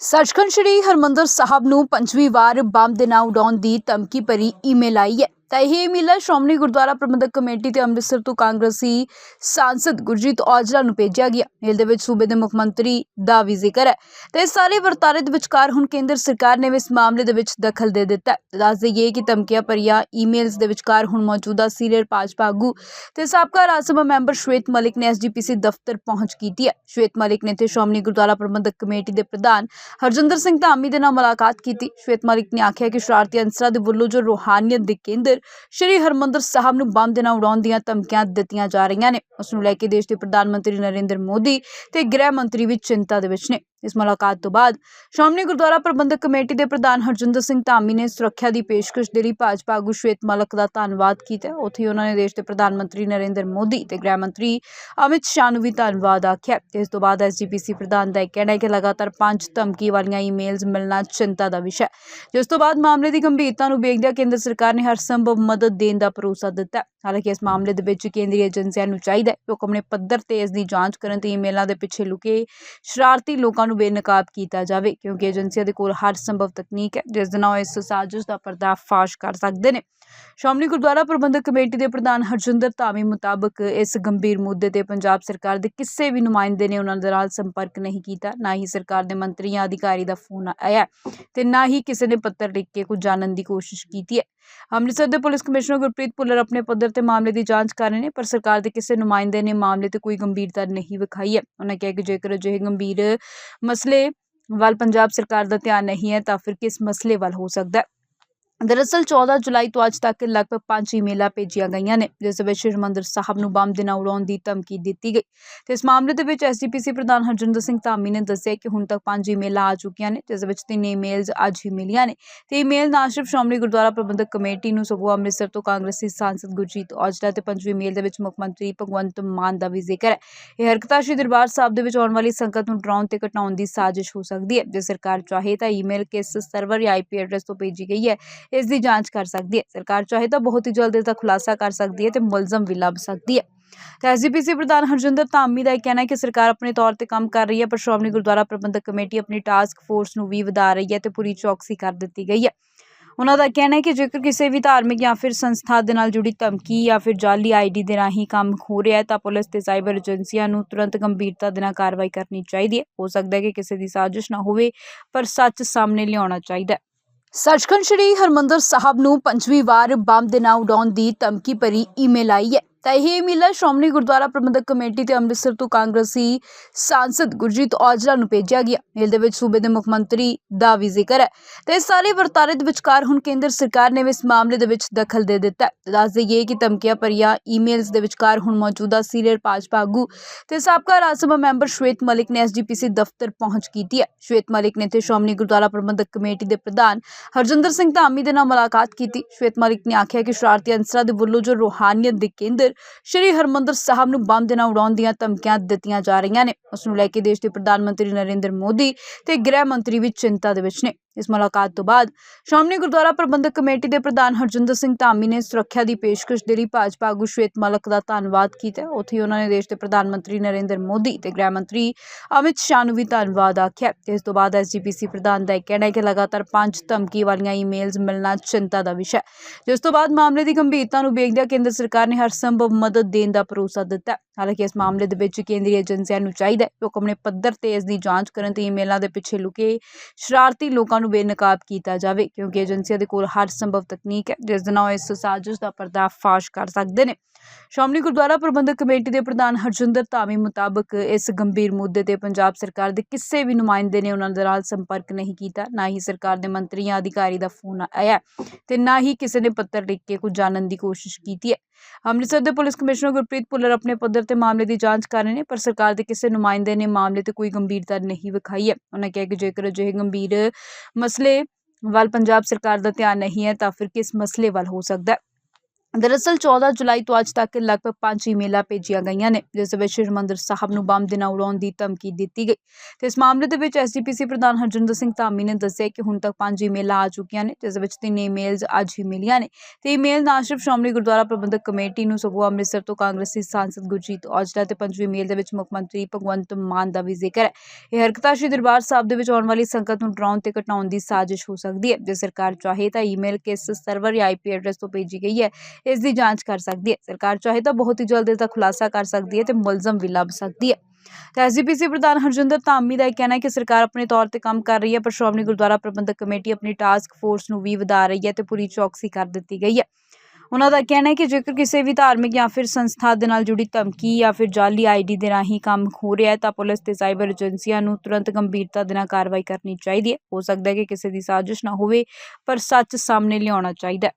ਸੱਚਖੰਡ ਸ੍ਰੀ ਹਰਮੰਦਰ ਸਾਹਿਬ ਨੂੰ ਪੰਜਵੀਂ ਵਾਰ ਬੰਬ ਦੇ ਨਾਲ ਉਡਾਉਣ ਦੀ ਧਮਕੀ ਭਰੀ ਈਮੇਲ ਆਈ ਹੈ। ਤਾਂ ਇਹ ਮੇਲਾ ਸ਼੍ਰੋਮਣੀ ਗੁਰਦੁਆਰਾ ਪ੍ਰਬੰਧਕ ਕਮੇਟੀ ਤੇ ਅੰਮ੍ਰਿਤਸਰ ਤੋਂ ਕਾਂਗਰਸੀ ਸਾਂਸਦ ਗੁਰਜੀਤ ਔਜਲਾ ਨੂੰ ਭੇਜਿਆ ਗਿਆ। ਮੇਲ ਦੇ ਵਿੱਚ ਸੂਬੇ ਦੇ ਮੁੱਖ ਮੰਤਰੀ ਦਾ ਵੀ ਜ਼ਿਕਰ ਹੈ ਤੇ ਇਸ ਸਾਰੇ ਵਰਤਾਰੇ ਦੇ ਵਿਚਕਾਰ ਹੁਣ ਕੇਂਦਰ ਸਰਕਾਰ ਨੇ ਵੀ ਇਸ ਮਾਮਲੇ ਦੇ ਵਿੱਚ ਦਖਲ ਦੇ ਦਿੱਤਾ ਹੈ। ਦੱਸ ਦਈਏ ਕਿ ਧਮਕੀਆਂ ਭਰੀਆਂ ਈਮੇਲਸ ਦੇ ਵਿਚਕਾਰ ਹੁਣ ਮੌਜੂਦਾ ਸੀਨੀਅਰ ਭਾਜਪਾ ਆਗੂ ਤੇ ਸਾਬਕਾ ਰਾਜ ਸਭਾ ਮੈਂਬਰ ਸ਼ਵੇਤ ਮਲਿਕ ਨੇ ਐਸਜੀਪੀਸੀ ਦਫ਼ਤਰ ਪਹੁੰਚ ਕੀਤੀ ਹੈ। ਸ਼ਵੇਤ ਮਲਿਕ ਨੇ ਤੇ ਸ਼੍ਰੋਮਣੀ ਗੁਰਦੁਆਰਾ ਪ੍ਰਬੰਧਕ ਕਮੇਟੀ ਦੇ ਪ੍ਰਧਾਨ ਹਰਜਿੰਦਰ ਸਿੰਘ ਧਾਮੀ ਦੇ ਨਾਲ ਮੁਲਾਕਾਤ ਕੀਤੀ। ਸ਼ਵੇਤ ਮਲਿਕ ਨੇ ਆਖਿਆ ਕਿ ਸ਼ਰਾਰਤੀ ਅਨਸਰਾਂ ਦੇ ਵੱਲੋਂ ਜੋ ਰੂਹਾਨੀਅਤ ਦੇ ਕੇਂਦਰ ਸ਼੍ਰੀ ਹਰਮੰਦਰ ਸਾਹਿਬ ਨੂੰ ਬੰਬ ਦੇ ਨਾਲ ਉਡਾਉਣ ਦੀਆਂ ਧਮਕੀਆਂ ਦਿੱਤੀਆਂ ਜਾ ਰਹੀਆਂ ਨੇ। ਉਸ ਨੂੰ ਲੈ ਕੇ ਦੇਸ਼ ਦੇ ਪ੍ਰਧਾਨ ਮੰਤਰੀ ਨਰਿੰਦਰ ਮੋਦੀ ਤੇ ਗ੍ਰਹਿ ਮੰਤਰੀ ਵੀ ਚਿੰਤਾ ਦੇ ਵਿੱਚ ਨੇ। ਇਸ ਮੁਲਾਕਾਤ ਤੋਂ ਬਾਅਦ ਸ਼੍ਰੋਮਣੀ ਗੁਰਦੁਆਰਾ ਪ੍ਰਬੰਧਕ ਕਮੇਟੀ ਦੇ ਪ੍ਰਧਾਨ ਹਰਜਿੰਦਰ ਸਿੰਘ ਧਾਮੀ ਨੇ ਸੁਰੱਖਿਆ ਦੀ ਪੇਸ਼ਕਸ਼ ਦੇ ਲਈ ਭਾਜਪਾ ਆਗੂ ਸ਼ਵੇਤ ਮਲਕ ਦਾ ਧੰਨਵਾਦ ਕੀਤਾ। ਉੱਥੇ ਹੀ ਉਹਨਾਂ ਨੇ ਦੇਸ਼ ਦੇ ਪ੍ਰਧਾਨ ਮੰਤਰੀ ਨਰਿੰਦਰ ਮੋਦੀ ਤੇ ਗ੍ਰਹਿ ਮੰਤਰੀ ਅਮਿਤ ਸ਼ਾਹ ਨੂੰ ਵੀ ਧੰਨਵਾਦ ਆਖਿਆ। ਤੇ ਇਸ ਤੋਂ ਬਾਅਦ ਐਸਜੀਪੀਸੀ ਪ੍ਰਧਾਨ ਦਾ ਇਹ ਕਹਿਣਾ ਹੈ ਕਿ ਲਗਾਤਾਰ ਪੰਜ ਧਮਕੀ ਵਾਲੀਆਂ ਈਮੇਲਸ ਮਿਲਣਾ ਚਿੰਤਾ ਦਾ ਵਿਸ਼ਾ ਹੈ। ਜਿਸ ਤੋਂ ਬਾਅਦ ਮਾਮਲੇ ਦੀ ਗੰਭੀਰਤਾ ਨੂੰ ਵੇਖਦਿਆਂ ਕੇਂਦਰ ਸਰਕਾਰ ਨੇ ਹਰ ਸੰਭਵ ਮਦਦ ਦੇਣ ਦਾ ਭਰੋਸਾ ਦਿੱਤਾ। ਹਾਲਾਂਕਿ ਇਸ ਮਾਮਲੇ ਦੇ ਵਿੱਚ ਕੇਂਦਰੀ ਏਜੰਸੀਆਂ ਨੂੰ ਚਾਹੀਦਾ ਹੈ ਕਿ ਉਹ ਆਪਣੇ ਪੱਧਰ ਤੇ ਇਸ ਦੀ ਜਾਂਚ ਕਰਨ ਤੇ ਈਮੇਲਾਂ ਦੇ ਪਿੱਛੇ ਲੁਕੇ ਸ਼ਰਾਰਤੀ ਲੋਕਾਂ ਨੂੰ ਬੇਨਕਾਬ ਕੀਤਾ ਜਾਵੇ, ਕਿਉਂਕਿ ਏਜੰਸੀਆਂ ਦੇ ਕੋਲ ਹਰ ਸੰਭਵ ਤਕਨੀਕ ਹੈ, ਜਿਸ ਦੇ ਨਾਲ ਇਸ ਸਾਜ਼ਿਸ਼ ਦਾ ਪਰਦਾਫਾਸ਼ ਕਰ ਸਕਦੇ ਨੇ। ਸ਼੍ਰੋਮਣੀ ਗੁਰਦੁਆਰਾ ਪ੍ਰਬੰਧਕ ਕਮੇਟੀ ਦੇ ਪ੍ਰਧਾਨ ਹਰਜਿੰਦਰ ਧਾਮੀ ਮੁਤਾਬਕ ਇਸ ਗੰਭੀਰ ਮੁੱਦੇ ਤੇ ਪੰਜਾਬ ਸਰਕਾਰ ਦੇ ਕਿਸੇ ਵੀ ਨੁਮਾਇੰਦੇ ਨੇ ਉਹਨਾਂ ਦੇ ਨਾਲ ਸੰਪਰਕ ਨਹੀਂ ਕੀਤਾ, ਨਾ ਹੀ ਸਰਕਾਰ ਦੇ ਮੰਤਰੀ ਜਾਂ ਅਧਿਕਾਰੀ ਦਾ ਫੋਨ ਆਇਆ ਤੇ ਨਾ ਹੀ ਕਿਸੇ ਨੇ ਪੱਤਰ ਲਿਖ ਕੇ ਕੁਝ ਜਾਣਨ ਦੀ ਕੋਸ਼ਿਸ਼ ਕੀਤੀ ਹੈ। ਅੰਮ੍ਰਿਤਸਰ ਦੇ ਪੁਲਿਸ ਕਮਿਸ਼ਨਰ ਗੁਰਪ੍ਰੀਤ ਭੁੱਲਰ ਆਪਣੇ ਪੱਧਰ ਤੇ ਮਾਮਲੇ ਦੀ ਜਾਂਚ ਕਰ ਰਹੇ ਨੇ, ਪਰ ਸਰਕਾਰ ਦੇ ਕਿਸੇ ਨੁਮਾਇੰਦੇ ਨੇ ਮਾਮਲੇ ਤੇ ਕੋਈ ਗੰਭੀਰਤਾ ਨਹੀਂ ਵਿਖਾਈ ਹੈ। ਉਹਨਾਂ ਕਿਹਾ ਕਿ ਜੇਕਰ ਅਜਿਹੇ ਗੰਭੀਰ ਮਸਲੇ ਵੱਲ ਪੰਜਾਬ ਸਰਕਾਰ ਦਾ ਧਿਆਨ ਨਹੀਂ ਹੈ ਤਾਂ ਫਿਰ ਕਿਸ ਮਸਲੇ ਵੱਲ ਹੋ ਸਕਦਾ ਹੈ? ਦਰਅਸਲ 14 ਜੁਲਾਈ ਤੋਂ ਅੱਜ ਤੱਕ ਲਗਭਗ 5 ਈਮੇਲਾਂ ਭੇਜੀਆਂ ਗਈਆਂ ਨੇ, ਜਿਸ ਵਿੱਚ ਸ਼੍ਰੀ ਹਰਿਮੰਦਰ ਸਾਹਿਬ ਨੂੰ ਬੰਬ ਦੇ ਨਾਲ ਉਡਾਉਣ ਦੀ ਧਮਕੀ ਦਿੱਤੀ ਗਈ। ਤੇ ਇਸ ਮਾਮਲੇ ਦੇ ਵਿੱਚ ਐਸਜੀਪੀਸੀ ਪ੍ਰਧਾਨ ਹਰਜਿੰਦਰ ਸਿੰਘ ਧਾਮੀ ਨੇ ਦੱਸਿਆ ਕਿ ਹੁਣ ਤੱਕ 5 ਈਮੇਲਾਂ ਆ ਚੁੱਕੀਆਂ ਨੇ, ਜਿਸ ਵਿੱਚ ਤਿੰਨ ਈਮੇਲਸ ਅੱਜ ਹੀ ਮਿਲੀਆਂ ਨੇ। ਤੇ ਈਮੇਲ ਨਾ ਸਿਰਫ ਸ਼੍ਰੋਮਣੀ ਗੁਰਦੁਆਰਾ ਪ੍ਰਬੰਧਕ ਕਮੇਟੀ ਨੂੰ ਸਗੋਂ ਅੰਮ੍ਰਿਤਸਰ ਤੋਂ ਕਾਂਗਰਸੀ ਸਾਂਸਦ ਗੁਰਜੀਤ ਔਜਲਾ ਤੇ ਪੰਜਵੀਂ ਮੇਲ ਦੇ ਵਿੱਚ ਮੁੱਖ ਮੰਤਰੀ ਭਗਵੰਤ ਮਾਨ ਦਾ ਵੀ ਜ਼ਿਕਰ ਹੈ। ਇਹ ਹਰਕਤਾਂ ਸ਼੍ਰੀ ਦਰਬਾਰ ਸਾਹਿਬ ਦੇ ਵਿੱਚ ਆਉਣ ਵਾਲੀ ਸੰਗਤ ਨੂੰ ਡਰਾਉਣ ਤੇ ਘਟਾਉਣ ਦੀ ਸਾਜ਼ਿਸ਼ ਹੋ ਸਕਦੀ ਹੈ, ਜੇ ਸਰਕਾਰ ਚਾਹੇ ਤਾਂ ਈਮੇਲ ਕਿਸ ਸਰਵਰ ਜਾਂ ਆਈਪੀ ਐਡਰੈਸ ਤੋਂ ਭੇਜੀ ਗਈ ਹੈ। ਇਸ ਦੀ ਜਾਂਚ ਕਰ ਸਕਦੀ ਹੈ। ਸਰਕਾਰ ਚਾਹੇ ਤਾਂ ਬਹੁਤ ਹੀ ਜਲਦ ਇਸ ਦਾ ਖੁਲਾਸਾ ਕਰ ਸਕਦੀ ਹੈ ਤੇ ਮੁਲਜ਼ਮ ਵੀ ਲੱਭ ਸਕਦੀ ਹੈ। ਤੇ ਐਸਜੀਪੀਸੀ ਪ੍ਰਧਾਨ ਹਰਜਿੰਦਰ ਧਾਮੀ ਦਾ ਇਹ ਕਹਿਣਾ ਹੈ ਕਿ ਸਰਕਾਰ ਆਪਣੇ ਤੌਰ ਤੇ ਕੰਮ ਕਰ ਰਹੀ ਹੈ, ਪਰ ਸ਼੍ਰੋਮਣੀ ਗੁਰਦੁਆਰਾ ਪ੍ਰਬੰਧਕ ਕਮੇਟੀ ਆਪਣੀ ਟਾਸਕ ਫੋਰਸ ਨੂੰ ਵੀ ਵਧਾ ਰਹੀ ਹੈ ਤੇ ਪੂਰੀ ਚੌਕਸੀ ਕਰ ਦਿੱਤੀ ਗਈ ਹੈ। ਉਹਨਾਂ ਦਾ ਕਹਿਣਾ ਹੈ ਕਿ ਜੇਕਰ ਕਿਸੇ ਵੀ ਧਾਰਮਿਕ ਜਾਂ ਫਿਰ ਸੰਸਥਾ ਦੇ ਨਾਲ ਜੁੜੀ ਧਮਕੀ ਜਾਂ ਫਿਰ ਜਾਲੀ ਆਈਡੀ ਦੇ ਰਾਹੀਂ ਕੰਮ ਹੋ ਰਿਹਾ ਹੈ, ਤਾਂ ਪੁਲਿਸ ਤੇ ਸਾਈਬਰ ਏਜੰਸੀਆਂ ਨੂੰ ਤੁਰੰਤ ਗੰਭੀਰਤਾ ਦੇ ਨਾਲ ਕਾਰਵਾਈ ਕਰਨੀ ਚਾਹੀਦੀ ਹੈ। ਹੋ ਸਕਦਾ ਹੈ ਕਿ ਕਿਸੇ ਦੀ ਸਾਜ਼ਿਸ਼ ਨਾ ਹੋਵੇ, ਪਰ ਸੱਚ ਸਾਹਮਣੇ ਲਿਆਉਣਾ ਚਾਹੀਦਾ ਹੈ। ਸੱਚਖੰਡ ਸ੍ਰੀ ਹਰਮੰਦਰ ਸਾਹਿਬ ਨੂੰ ਪੰਜਵੀਂ ਵਾਰ ਬੰਬ ਦੇ ਨਾਲ ਉਡਾਉਣ ਦੀ ਧਮਕੀ ਭਰੀ ਈਮੇਲ ਆਈ ਹੈ। ਤਾਂ ਇਹ ਮੇਲਾ ਸ਼੍ਰੋਮਣੀ ਗੁਰਦੁਆਰਾ ਪ੍ਰਬੰਧਕ ਕਮੇਟੀ ਤੇ ਅੰਮ੍ਰਿਤਸਰ ਤੋਂ ਕਾਂਗਰਸੀ ਸਾਂਸਦ ਗੁਰਜੀਤ ਔਜਲਾ ਨੂੰ ਭੇਜਿਆ ਗਿਆ। ਮੇਲ ਦੇ ਵਿੱਚ ਸੂਬੇ ਦੇ ਮੁੱਖ ਮੰਤਰੀ ਦਾ ਵੀ ਜ਼ਿਕਰ ਹੈ। ਤੇ ਇਸ ਸਾਰੇ ਵਰਤਾਰੇ ਦੇ ਵਿਚਕਾਰ ਹੁਣ ਕੇਂਦਰ ਸਰਕਾਰ ਨੇ ਵੀ ਇਸ ਮਾਮਲੇ ਦੇ ਵਿੱਚ ਦਖਲ ਦੇ ਦਿੱਤਾ ਦੱਸ ਦਈਏ ਕਿ ਧਮਕੀਆਂ ਭਰੀਆਂ ਈਮੇਲਸ ਦੇ ਵਿਚਕਾਰ ਹੁਣ ਮੌਜੂਦਾ ਸੀਨੀਅਰ ਭਾਜਪਾ ਆਗੂ ਤੇ ਸਾਬਕਾ ਰਾਜ ਸਭਾ ਮੈਂਬਰ ਸ਼ਵੇਤ ਮਲਿਕ ਨੇ ਐਸਜੀਪੀਸੀ ਦਫ਼ਤਰ ਪਹੁੰਚ ਕੀਤੀ ਹੈ। ਸ਼ਵੇਤ ਮਲਿਕ ਨੇ ਤੇ ਸ਼੍ਰੋਮਣੀ ਗੁਰਦੁਆਰਾ ਪ੍ਰਬੰਧਕ ਕਮੇਟੀ ਦੇ ਪ੍ਰਧਾਨ ਹਰਜਿੰਦਰ ਸਿੰਘ ਧਾਮੀ ਦੇ ਨਾਲ ਮੁਲਾਕਾਤ ਕੀਤੀ। ਸ਼ਵੇਤ ਮਲਿਕ ਨੇ ਆਖਿਆ ਕਿ ਸ਼ਰਾਰਤੀ ਅਨਸਰਾਂ ਦੇ ਵੱਲੋਂ ਜੋ ਰੂਹਾਨੀਅਤ ਦੇ ਕੇਂਦਰ ਸ਼੍ਰੀ ਹਰਮੰਦਰ ਸਾਹਿਬ ਨੂੰ ਬੰਬ ਦੇ ਨਾਲ ਉਡਾਉਣ ਦੀਆਂ ਧਮਕੀਆਂ ਦਿੱਤੀਆਂ ਜਾ ਰਹੀਆਂ ਨੇ। ਉਸ ਨੂੰ ਲੈ ਕੇ ਦੇਸ਼ ਦੇ ਪ੍ਰਧਾਨ ਮੰਤਰੀ ਨਰਿੰਦਰ ਮੋਦੀ ਤੇ ਗ੍ਰਹਿ ਮੰਤਰੀ ਵੀ ਚਿੰਤਾ ਦੇ ਵਿੱਚ ਨੇ। ਇਸ ਮੁਲਾਕਾਤ ਤੋਂ ਬਾਅਦ ਸ਼੍ਰੋਮਣੀ ਗੁਰਦੁਆਰਾ ਪ੍ਰਬੰਧਕ ਕਮੇਟੀ ਦੇ ਪ੍ਰਧਾਨ ਹਰਜਿੰਦਰ ਸਿੰਘ ਧਾਮੀ ਨੇ ਸੁਰੱਖਿਆ ਦੀ ਪੇਸ਼ਕਸ਼ ਦੇ ਲਈ ਭਾਜਪਾ ਆਗੂ ਸ਼ਵੇਤ ਮਲਕ ਦਾ ਧੰਨਵਾਦ ਕੀਤਾ। ਉੱਥੇ ਹੀ ਉਹਨਾਂ ਨੇ ਦੇਸ਼ ਦੇ ਪ੍ਰਧਾਨ ਮੰਤਰੀ ਨਰਿੰਦਰ ਮੋਦੀ ਤੇ ਗ੍ਰਹਿ ਮੰਤਰੀ ਅਮਿਤ ਸ਼ਾਹ ਨੂੰ ਵੀ ਧੰਨਵਾਦ ਆਖਿਆ। ਤੇ ਇਸ ਤੋਂ ਬਾਅਦ ਐਸਜੀਪੀਸੀ ਪ੍ਰਧਾਨ ਦਾ ਇਹ ਕਹਿਣਾ ਹੈ ਕਿ ਲਗਾਤਾਰ ਪੰਜ ਧਮਕੀ ਵਾਲੀਆਂ ਈਮੇਲਸ ਮਿਲਣਾ ਚਿੰਤਾ ਦਾ ਵਿਸ਼ਾ ਹੈ। ਜਿਸ ਤੋਂ ਬਾਅਦ ਮਾਮਲੇ ਦੀ ਗੰਭੀਰਤਾ ਨੂੰ ਵੇਖਦਿਆਂ ਕੇਂਦਰ ਸਰਕਾਰ ਨੇ ਹਰ ਸੰਭਵ ਮਦਦ ਦੇਣ ਦਾ ਭਰੋਸਾ ਦਿੱਤਾ। ਹਾਲਾਂਕਿ ਇਸ ਮਾਮਲੇ ਦੇ ਵਿੱਚ ਕੇਂਦਰੀ ਏਜੰਸੀਆਂ ਨੂੰ ਚਾਹੀਦਾ ਹੈ। ਕਿ ਉਹ ਆਪਣੇ ਪੱਧਰ ਤੇ ਇਸ ਦੀ ਜਾਂਚ ਕਰਨ ਤੇ ਈਮੇਲਾਂ ਦੇ ਪਿੱਛੇ ਲੁਕੇ ਸ਼ਰਾਰਤੀ ਲੋਕਾਂ ਨੂੰ ਬੇਨਕਾਬ ਕੀਤਾ ਜਾਵੇ ਕਿਉਂਕਿ ਏਜੰਸੀਆਂ ਦੇ ਕੋਲ ਹਰ ਸੰਭਵ ਤਕਨੀਕ ਹੈ ਜਿਸ ਦੇ ਨਾਲ ਉਹ ਇਸ ਸਾਜ਼ਿਸ਼ ਦਾ ਪਰਦਾਫਾਸ਼ ਕਰ ਸਕਦੇ ਨੇ। ਸ਼੍ਰੋਮਣੀ ਗੁਰਦੁਆਰਾ ਪ੍ਰਬੰਧਕ ਕਮੇਟੀ ਦੇ ਪ੍ਰਧਾਨ ਹਰਜਿੰਦਰ ਧਾਮੀ ਮੁਤਾਬਕ ਇਸ ਗੰਭੀਰ ਮੁੱਦੇ ਤੇ ਪੰਜਾਬ ਸਰਕਾਰ ਦੇ ਕਿਸੇ ਵੀ ਨੁਮਾਇੰਦੇ ਨੇ ਉਹਨਾਂ ਦੇ ਨਾਲ ਸੰਪਰਕ ਨਹੀਂ ਕੀਤਾ ਨਾ ਹੀ ਸਰਕਾਰ ਦੇ ਮੰਤਰੀ ਜਾਂ ਅਧਿਕਾਰੀ ਦਾ ਫੋਨ ਆਇਆ ਤੇ ਨਾ ਹੀ ਕਿਸੇ ਨੇ ਪੱਤਰ ਲਿਖ ਕੇ ਕੁਝ ਜਾਣਨ ਦੀ ਕੋਸ਼ਿਸ਼ ਕੀਤੀ ਹੈ। ਅੰਮ੍ਰਿਤਸਰ ਦੇ ਪੁਲਿਸ ਕਮਿਸ਼ਨਰ ਗੁਰਪ੍ਰੀਤ ਭੁੱਲਰ ਆਪਣੇ ਪੱਧਰ ਤੇ ਮਾਮਲੇ ਦੀ ਜਾਂਚ ਕਰ ਰਹੇ ਨੇ, ਪਰ ਸਰਕਾਰ ਦੇ ਕਿਸੇ ਨੁਮਾਇੰਦੇ ਨੇ ਮਾਮਲੇ ਤੇ ਕੋਈ ਗੰਭੀਰਤਾ ਨਹੀਂ ਵਿਖਾਈ ਹੈ। ਉਹਨਾਂ ਕਿਹਾ ਕਿ ਜੇਕਰ ਅਜਿਹੇ ਗੰਭੀਰ ਮਸਲੇ ਵੱਲ ਪੰਜਾਬ ਸਰਕਾਰ ਦਾ ਧਿਆਨ ਨਹੀਂ ਹੈ, ਤਾਂ ਫਿਰ ਕਿਸ ਮਸਲੇ ਵੱਲ ਹੋ ਸਕਦਾ ਹੈ? ਦਰਅਸਲ 14 ਜੁਲਾਈ ਤੋਂ ਅੱਜ ਤੱਕ ਲਗਭਗ 5 ਈਮੇਲਾਂ ਭੇਜੀਆਂ ਗਈਆਂ ਨੇ, ਜਿਸ ਵਿੱਚ ਸ਼੍ਰੀ ਹਰਿਮੰਦਰ ਸਾਹਿਬ ਨੂੰ ਬੰਬ ਦੇ ਨਾਲ ਉਡਾਉਣ ਦੀ ਧਮਕੀ ਦਿੱਤੀ ਗਈ। ਤੇ ਇਸ ਮਾਮਲੇ ਦੇ ਵਿੱਚ ਐਸਜੀਪੀਸੀ ਪ੍ਰਧਾਨ ਹਰਜਿੰਦਰ ਸਿੰਘ ਧਾਮੀ ਨੇ ਦੱਸਿਆ ਕਿ ਹੁਣ ਤੱਕ 5 ਈਮੇਲਾਂ ਆ ਚੁੱਕੀਆਂ ਨੇ, ਜਿਸ ਵਿੱਚ ਤਿੰਨ ਈਮੇਲਸ ਅੱਜ ਹੀ ਮਿਲੀਆਂ ਨੇ। ਤੇ ਈਮੇਲ ਨਾ ਸਿਰਫ ਸ਼੍ਰੋਮਣੀ ਗੁਰਦੁਆਰਾ ਪ੍ਰਬੰਧਕ ਕਮੇਟੀ ਨੂੰ ਸਗੋਂ ਅੰਮ੍ਰਿਤਸਰ ਤੋਂ ਕਾਂਗਰਸੀ ਸਾਂਸਦ ਗੁਰਜੀਤ ਔਜਲਾ ਤੇ ਪੰਜਵੀਂ ਈਮੇਲ ਦੇ ਵਿੱਚ ਮੁੱਖ ਮੰਤਰੀ ਭਗਵੰਤ ਮਾਨ ਦਾ ਵੀ ਜ਼ਿਕਰ ਹੈ। ਇਹ ਹਰਕਤਾਂ ਸ਼੍ਰੀ ਦਰਬਾਰ ਸਾਹਿਬ ਦੇ ਵਿੱਚ ਆਉਣ ਵਾਲੀ ਸੰਗਤ ਨੂੰ ਡਰਾਉਣ ਤੇ ਘਟਾਉਣ ਦੀ ਸਾਜ਼ਿਸ਼ ਹੋ ਸਕਦੀ ਹੈ, ਜੇ ਸਰਕਾਰ ਚਾਹੇ ਤਾਂ ਈਮੇਲ ਕਿਸ ਸਰਵਰ ਜਾਂ ਆਈਪੀ ਐਡਰੈਸ ਤੋਂ ਭੇਜੀ ਗਈ ਹੈ। ਇਸ ਦੀ ਜਾਂਚ ਕਰ ਸਕਦੀ ਹੈ। ਸਰਕਾਰ ਚਾਹੇ ਤਾਂ ਬਹੁਤ ਹੀ ਜਲਦ ਇਸ ਦਾ ਖੁਲਾਸਾ ਕਰ ਸਕਦੀ ਹੈ ਤੇ ਮੁਲਜ਼ਮ ਵੀ ਲੱਭ ਸਕਦੀ ਹੈ। ਤਾਂ ਐਸਜੀਪੀਸੀ ਪ੍ਰਧਾਨ ਹਰਜਿੰਦਰ ਧਾਮੀ ਦਾ ਇਹ ਕਹਿਣਾ ਹੈ ਕਿ ਸਰਕਾਰ ਆਪਣੇ ਤੌਰ ਤੇ ਕੰਮ ਕਰ ਰਹੀ ਹੈ, ਪਰ ਸ਼੍ਰੋਮਣੀ ਗੁਰਦੁਆਰਾ ਪ੍ਰਬੰਧਕ ਕਮੇਟੀ ਆਪਣੀ ਟਾਸਕ ਫੋਰਸ ਨੂੰ ਵੀ ਵਧਾ ਰਹੀ ਹੈ ਤੇ ਪੂਰੀ ਚੌਕਸੀ ਕਰ ਦਿੱਤੀ ਗਈ ਹੈ। ਉਹਨਾਂ ਦਾ ਕਹਿਣਾ ਹੈ ਕਿ ਜੇਕਰ ਕਿਸੇ ਵੀ ਧਾਰਮਿਕ ਜਾਂ ਫਿਰ ਸੰਸਥਾ ਦੇ ਨਾਲ ਜੁੜੀ ਧਮਕੀ ਜਾਂ ਫਿਰ ਜਾਲੀ ਆਈਡੀ ਦੇ ਰਾਹੀਂ ਕੰਮ ਹੋ ਰਿਹਾ ਹੈ, ਤਾਂ ਪੁਲਿਸ ਤੇ ਸਾਈਬਰ ਏਜੰਸੀਆਂ ਨੂੰ ਤੁਰੰਤ ਗੰਭੀਰਤਾ ਦੇ ਨਾਲ ਕਾਰਵਾਈ ਕਰਨੀ ਚਾਹੀਦੀ ਹੈ। ਹੋ ਸਕਦਾ ਹੈ ਕਿ ਕਿਸੇ ਦੀ ਸਾਜ਼ਿਸ਼ ਨਾ ਹੋਵੇ, ਪਰ ਸੱਚ ਸਾਹਮਣੇ ਲਿਆਉਣਾ ਚਾਹੀਦਾ ਹੈ।